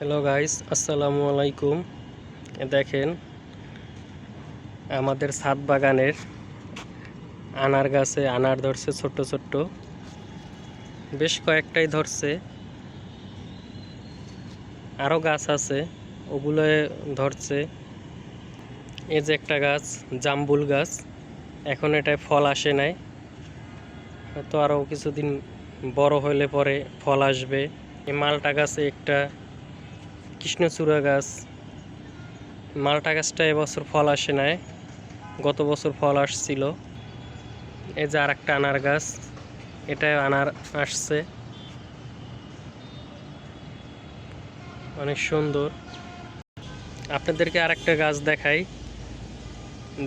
Hello guys আসসালামু আলাইকুম দেখেন, আমাদের ছাদ বাগানের আনার গাছে আনার ধরছে ছোট্ট ছোট্ট। বেশ কয়েকটাই ধরছে। আরও গাছ আছে, ওগুলো ধরছে। এই যে একটা গাছ, জাম্বুল গাছ। এখন এটায় ফল আসে নাই। হয়তো আরও কিছুদিন বড় হলে পরে ফল আসবে। এই মালটা গাছে একটা কৃষ্ণচূড়া গাছ। মালটা গাছটা এবছর ফল আসে নাই। গত বছর ফল আসছিল। এই যে আর একটা আনার গাছ এটাই আনার আসছে। অনেক সুন্দর। আপনাদেরকে আর একটা গাছ দেখাই,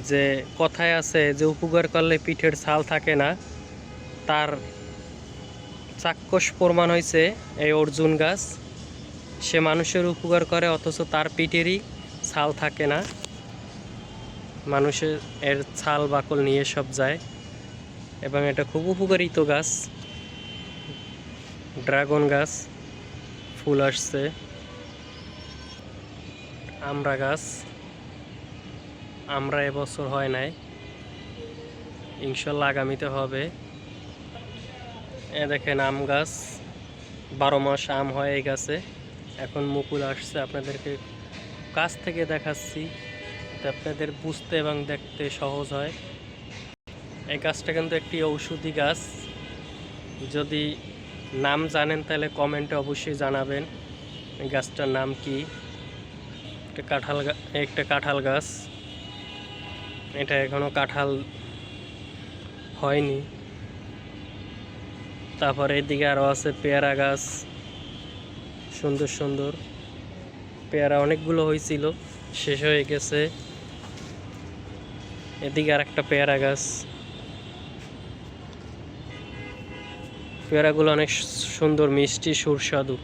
যে কথায় আছে যে উপকার করলে পিঠের ছাল থাকে না। তার চাক্ষুষ প্রমাণ হয়েছে এই অর্জুন গাছ। সে মানুষের উপকার করে, অথচ তার পিঠেরই ছাল থাকে না। মানুষের, এর ছাল বাকল নিয়ে সব যায়। এবং এটা খুব উপকারিত গাছ। ড্রাগন গাছ, ফুল আসছে। আমরা গাছ, আমরা এবছর হয় নাই। ইনশাল্লাহ আগামীতে হবে। এ দেখেন আম গাছ, বারো মাস আম হয় এই গাছে। এখন মুকুল আসছে আপনাদেরকে কাছ থেকে দেখাচ্ছি। আপনাদের বুঝতে এবং দেখতে সহজ হয়। এই গাছটা কিন্তু একটি ঔষধি গাছ। যদি নাম জানেন তাহলে কমেন্টে অবশ্যই জানাবেন গাছটার নাম কি। একটা কাঁঠাল একটা কাঁঠাল গাছ। এটা এখনও কাঁঠাল হয়নি। তারপরে এদিকে আরও আছে পেয়ারা গাছ। সুন্দর সুন্দর পেয়ারা অনেকগুলো হয়েছিল, শেষ হয়ে গেছে। এদিকে আর একটা পেয়ারা গাছ। পেয়ারাগুলো অনেক সুন্দর, মিষ্টি, সুস্বাদু।